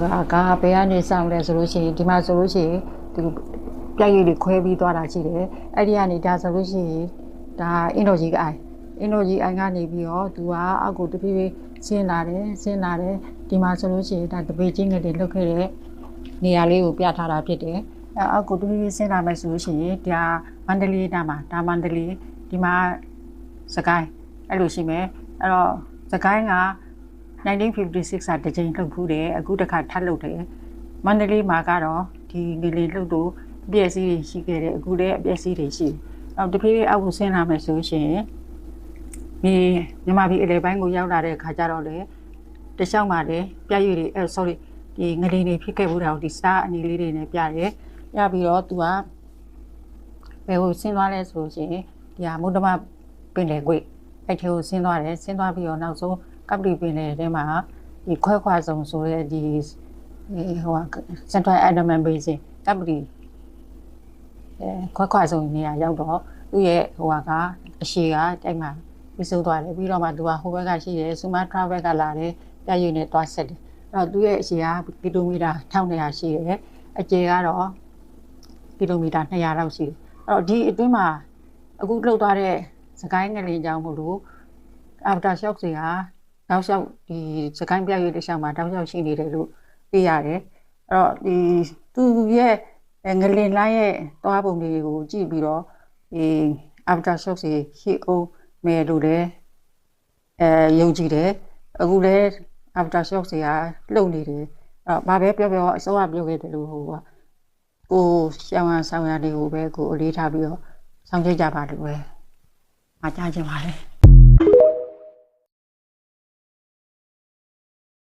ဟိုကကာဘယ်ကနေစောင့်လဲဆိုလို့ရှိရင်ဒီမှာဆိုလို့ရှိရင်ဒီပြက်ရည်တွေခွဲပြီးသွားတာရှိတယ်အဲ့ဒီကနေဒါဆိုလို့ရှိရင်ဒါအင်ဒိုဂျီကအိုင်အင်ဒိုဂျီအိုင်ကနေပြီးတော့သူကအောက်ကိုတဖြည်းဖြည်းဆင်းလာတယ်ဆင်းလာတယ်ဒီမှာဆိုလို့ရှိရင်ဒါတပေချင်းငယ်တွေလုတ်ခဲ့တဲ့နေရာလေးကိုပြထားတာဖြစ်တယ်အဲ့အောက်ကိုတဖြည်းဖြည်းဆင်းလာမယ်ဆိုလို့ရှိရင်ဒါမန္တလေးဒါမှာဒါမန္တလေးဒီမှာစကိုင်းအဲ့လိုရှိမယ်အဲ့တော့စကိုင်းက 1956ကတစ်ကြိမ်လှုပ်ဖူးတယ်အခုတစ်ခါထပ်လှုပ်တယ်မန္တလေးမှာကတော့ဒီငလင်လှုပ်လို့အပြည့်အစည်းတွေရှိခဲ့တယ်အခုလည်းအပြည့်အစည်းတွေရှိတယ်အော်တဖြည်းဖြည်းအောက်ကိုဆင်းလာမယ်ဆိုရှင်ဒီမြန်မာပြည်အလဲပိုင်းကိုရောက်လာတဲ့ခါကျတော့လေတခြားမှာလေပြည့်ရည်တွေအဲ sorry ဒီငလင်တွေဖြစ်ခဲ့ဘူးတာကိုဒီစားအနေလေးတွေနဲ့ပြတယ်ပြပြီးတော့သူကဘယ်ကိုဆင်းသွားလဲဆိုရှင်ဒီဟာမုဒ္ဓမပင်လေကွေ့အဲ့ထဲကိုဆင်းသွားတယ်ဆင်းသွားပြီးတော့နောက်ဆုံး ကပ္ပလီပင်လေထဲမှာဒီခွဲခွာဆုံးဆိုတဲ့ဒီဟိုက Central Andaman Basin ကပ္ပလီအဲခွဲခွာဆုံးနေရာရောက်တော့သူ့ရဲ့ဟိုကအရှိကတိုက်မှာပြီးဆုံးသွားတယ်ပြီးတော့မှသူကဟိုဘက်ကရှိတယ်ဆူမာထရာဘက်ကလာတယ်ပြရွေနဲ့တွားဆက်တယ်အဲ့တော့သူ့ရဲ့အရှိကကီလိုမီတာ1200ရှိတယ်အကျယ်ကတော့ကီလိုမီတာ200လောက်ရှိတယ်အဲ့တော့ဒီအတွင်းမှာအခုလှုပ်သွားတဲ့စကိုင်းငလင်ကြောင့်မို့လို့ after shock တွေက တောက်လျှောက်ဒီစကိုင်းပြရွေးတစ်လျှောက်မှာတောက်လျှောက်ရှိနေတယ်လို့သိရတယ်အဲ့တော့ဒီသူရဲ့ငလင်လိုင်းရဲ့သွားပုံတွေကိုကြည့်ပြီးတော့ဒီ after shock တွေရှိအောင်မယ်လို့လည်းအဲယုံကြည်တယ်အခုလည်း after shock တွေကလှုပ်နေတယ်အဲ့တော့ဘာပဲပြောပြောအစိုးရပြောခဲ့တယ်လို့ဟိုကကိုရှောင်းရဆောင်ရလေးကိုပဲကိုအလေးထားပြီးတော့ဆောင်ကြကြပါလို့ပဲမကြားချင်ပါလေ